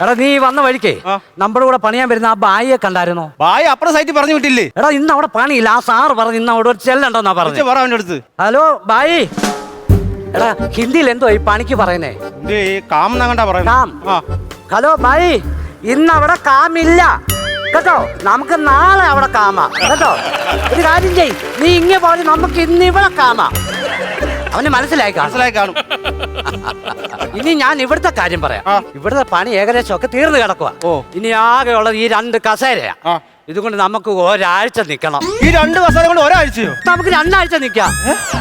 എടാ നീ വന്ന വഴിക്കേ ആ. നമ്മുടെ കൂടെ പണിയാൻ വരുന്ന ആ ബായിയെ കണ്ടായിരുന്നോ? ബായി അപ്പുറം സൈറ്റ് പറഞ്ഞു വിട്ടില്ലേ? എടാ ഇന്ന് അവിടെ പണിയില്ല. ആ സാറ് പറഞ്ഞു ഇന്ന് അവിടെ ഒരു ചെല്ലണ്ടോന്നാ പറഞ്ഞു. പറ അവന്റെ അടുത്ത്. ഹലോ ബായി. എടാ ഹിന്ദിയിൽ എന്തോ ഈ പണിക്ക് പറയുന്നേ? കാം. പറയുന്നത് ആ. ഹലോ ബായി. ഇന്ന് അവിടെ കാമില്ല. കേട്ടോ? നമുക്ക് നാളെ അവിടെ കാമാ. കേട്ടോ? ഒരു കാര്യം ചെയ് നീ ഇങ്ങനെ പോലെ നമുക്ക് ഇന്ന് ഇവിടെ കാമ. അവന് മനസ്സിലായി കാണും. മനസ്സിലായി കാണും. ഇനി ഞാൻ ഇവിടുത്തെ കാര്യം പറയാം. ആ. ഇവിടുത്തെ പണി ഏകദേശം ഒക്കെ തീർന്നു കിടക്കുക ഓ. ഇനി ആകെ ഉള്ളത് ഈ രണ്ട് കസേരയാ. ആ. ഇതുകൊണ്ട് നമുക്ക് ഒരാഴ്ച നിക്കണം. ഈ രണ്ട് കസേര കൊണ്ട് ഒരാഴ്ചയോ? നമുക്ക് രണ്ടാഴ്ച നിക്കാം.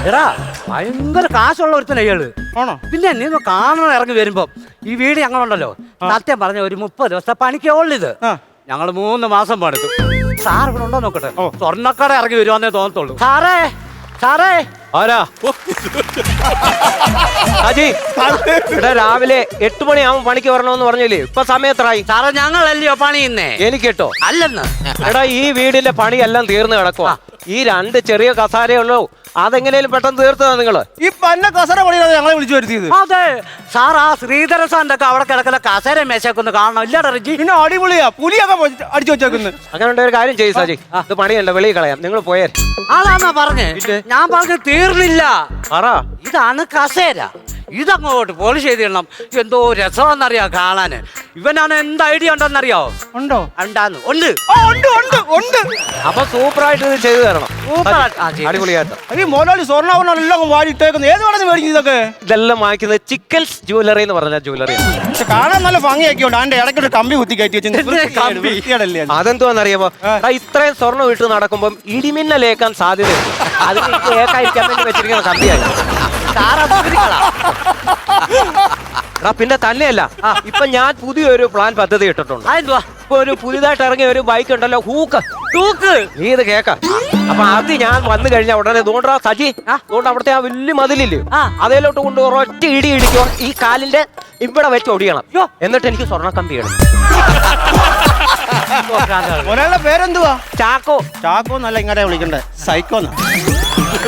എടാ ഭയങ്കര കാശുള്ള ഒരുത്തനെ ഇയാൾ. ആണോ? പിന്നെ നീ ഒന്ന് കാണണം ഇറങ്ങി വരുമ്പോ ഈ വീട് ഞങ്ങളുണ്ടല്ലോ. സത്യം പറഞ്ഞ ഒരു മുപ്പത് ദിവസത്തെ പണിക്കേ ഉള്ളിത് ആ. ഞങ്ങൾ മൂന്ന് മാസം പണിതു. സാർ ഇവിടെ ഉണ്ടോ നോക്കട്ടെ. ഓ. സ്വർണക്കട ഇറങ്ങി വരുവാന്നേ തോന്നത്തുള്ളൂ. സാറേ സാറേ. ആരാ? അജി ഇവിടെ രാവിലെ എട്ട് മണിയാവുമ്പോ പണിക്ക് വരണമെന്ന് പറഞ്ഞില്ലേ? ഇപ്പൊ സമയം എത്രയായി? സാറേ ഞങ്ങളല്ലയോ പണിയുന്നേ? എനിക്ക് കേട്ടോ അല്ലെന്ന്. എടാ ഈ വീടിന്റെ പണിയെല്ലാം തീർന്നു കിടക്കുക ഈ രണ്ട് ചെറിയ കസാരയുള്ളൂ അതെങ്ങനെയും പെട്ടെന്ന് തീർത്തതാ നിങ്ങൾ. ഈ പന്ന കസര പണിയാണ് ഞങ്ങളെ വിളിച്ചു വരുത്തിയത്. അതെ. സാർ ആ ശ്രീധര സാറിന്റെ ഒക്കെ അവിടെ കിടക്കുന്ന കസേര മേശയൊക്കെ ഒന്ന് കാണണം. ഇല്ലടാ റിജി. പിന്നെ അടിപൊളിയാ. പുലിയൊക്കെ അടിച്ചു വെച്ചേക്കുന്നു. അങ്ങനെ ഒരു കാര്യം ചെയ്യും സാജി. ഇത് പണിയല്ല വെളിയിൽ കളയാം. നിങ്ങൾ പോയേ. അതാന്നാ പറഞ്ഞേ? ഞാൻ പറഞ്ഞു തീർന്നില്ല. പറ. ഇതാണ് കസേര. ഇതങ്ങോട്ട് പോളിഷ് ചെയ്തിടണം. എന്തോ രസമെന്നറിയാ കാണാന്. ഇവനാണ് എന്ത് ഐഡിയ ഉണ്ടെന്നറിയോ? ഉണ്ടോ? ഉണ്ടാന്ന് ഉണ്ട്. ആ ഉണ്ട് ഉണ്ട് ഉണ്ട്. അപ്പൊ സൂപ്പറായിട്ട് ഇത് ചെയ്തു തരണം. Super. ആ, ചെയ്തു. അടിപൊളിയായിട്ട്. ഈ മോലാളി സ്വർണാഭരണം എല്ലാം വാരി ഇട്ടേക്കുന്നു ഏത് വേണമെന്ന് മേടിക്കുന്നത് ഇതൊക്കെ? ഇതെല്ലാം വാങ്ങിക്കുന്നത് ചിക്കൻസ് ജ്വല്ലറി എന്ന് പറഞ്ഞ ജ്വല്ലറി പക്ഷെ കാണാൻ നല്ല ഭംഗിയൊക്കെ ഉണ്ട് അതിന്റെ ഇടയ്ക്കൊരു കമ്പി കുത്തി കയറ്റി വെച്ചിട്ടുണ്ട് കമ്പി? വെച്ചിട്ടുണ്ടല്ലേ അതെന്തുവാന്നറിയാമോ എടാ, ഇത്രയും സ്വർണം ഇട്ട് നടക്കുമ്പം ഇടിമിന്നലേക്കാൻ സാധ്യതയുണ്ട് അതിന് ഏക്കായിരിക്കാൻ വേണ്ടി വെച്ചിരിക്കുന്ന കമ്പിയാണ് അത് ഊരിക്കളാ. എടാ പിന്നെ തന്നെയല്ല. ആ, ഇപ്പൊ ഞാൻ പുതിയൊരു പ്ലാൻ പദ്ധതി ഇട്ടിട്ടുണ്ട്. അതെന്തുവാ? ഇപ്പൊ ഒരു പുതിയതായിട്ട് ഇറങ്ങിയ ഒരു ബൈക്ക് ഉണ്ടല്ലോ ഹൂക്ക്. തൂക്ക് നീ ഇത് കേക്ക. അപ്പൊ അത് ഞാൻ വന്നു കഴിഞ്ഞാൽ ഉടനെ തോണ്ടാ സജി തോണ്ട അവിടുത്തെ ആ വലിയ മതിലില്ലേ? ആ. അതേലോട്ട് കൊണ്ട് ഒരൊറ്റ ഇടി ഇടിക്കോ ഈ കാലിന്റെ ഇവിടെ വെച്ച് ഒടിയണം. യ്യോ. എന്നിട്ട് എനിക്ക് സ്വർണ കമ്പി ഇടണം. ഒരാളുടെ പേരെന്തുവാ? ചാക്കോ. ചാക്കോ ഇങ്ങനെ ഇങ്ങടെ വിളിക്കണ്ടേ. സൈക്കോന്നാ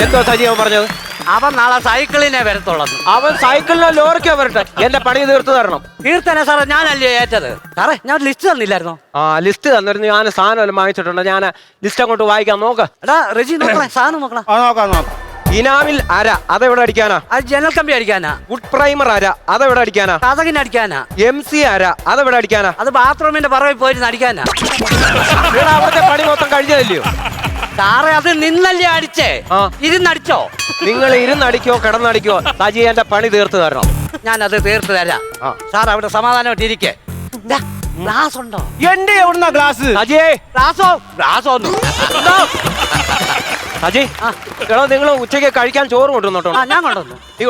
എന്തോ സജി അവൻ പറഞ്ഞത്? അവൻ നാളെ സൈക്കിളിനെ വരത്തുള്ളത് അവൻ സൈക്കിളിനോ ലോറിക്കോ വരട്ടെ. എന്റെ പണി തീർത്തു തരണം. തീർത്തനെ സാറേ ഞാനല്ലേ ഏറ്റത്? സാറേ ഞാൻ ലിസ്റ്റ് തന്നില്ലായിരുന്നോ? ആ ലിസ്റ്റ് തന്നിരുന്നു. ഞാൻ സാധനം എല്ലാം വാങ്ങിച്ചിട്ടുണ്ട്. ഞാൻ ലിസ്റ്റ് അങ്ങോട്ട് വായിക്കാൻ നോക്ക്. എടാ റെജി നോക്കണേ സാധനം നോക്കണം. ആ നോക്കാം നോക്കാം. ഇനാമിൽ അര അതെവിടെ അടിക്കാനാ? അത് ജനൽ കമ്പി അടിക്കാനാ. ഗുഡ് പ്രൈമർ അര അതെവിടെ അടിക്കാനാ? കഥകിന് അടിക്കാനാ. എം സി അര അതെവിടെ അടിക്കാനാ? അത് ബാത്റൂമിന്റെ പറവിൽ പോയിരുന്ന് അടിക്കാനാ. അവിടുത്തെ പണി മൊത്തം കഴിഞ്ഞതല്ലയോ? സാറേ അത് നിന്നല്ലേ അടിച്ചേ? ആ. ഇരുന്നടിച്ചോ? നിങ്ങൾ ഇരുന്നടിക്കോ കിടന്നടിക്കോ. സജി എന്റെ പണി തീർത്തു തരണം. ഞാൻ അത് തീർത്തു തരാം. ആ. സാർ അവിടെ സമാധാനമായിട്ട് ഇരിക്കേ ഗ്ലാസ് ഉണ്ടോ? എന്റെ എവിടുന്ന ഗ്ലാസ് സജിയേ ഗ്ലാസോ ഗ്ലാസ് ഒന്നും ഉണ്ടോ? സജി എടോ നിങ്ങൾ ഉച്ചയ്ക്ക് കഴിക്കാൻ ചോറ് കൊണ്ടുവന്നോട്ടോ. ആ ഞാൻ കൊണ്ടുവന്നു. നീ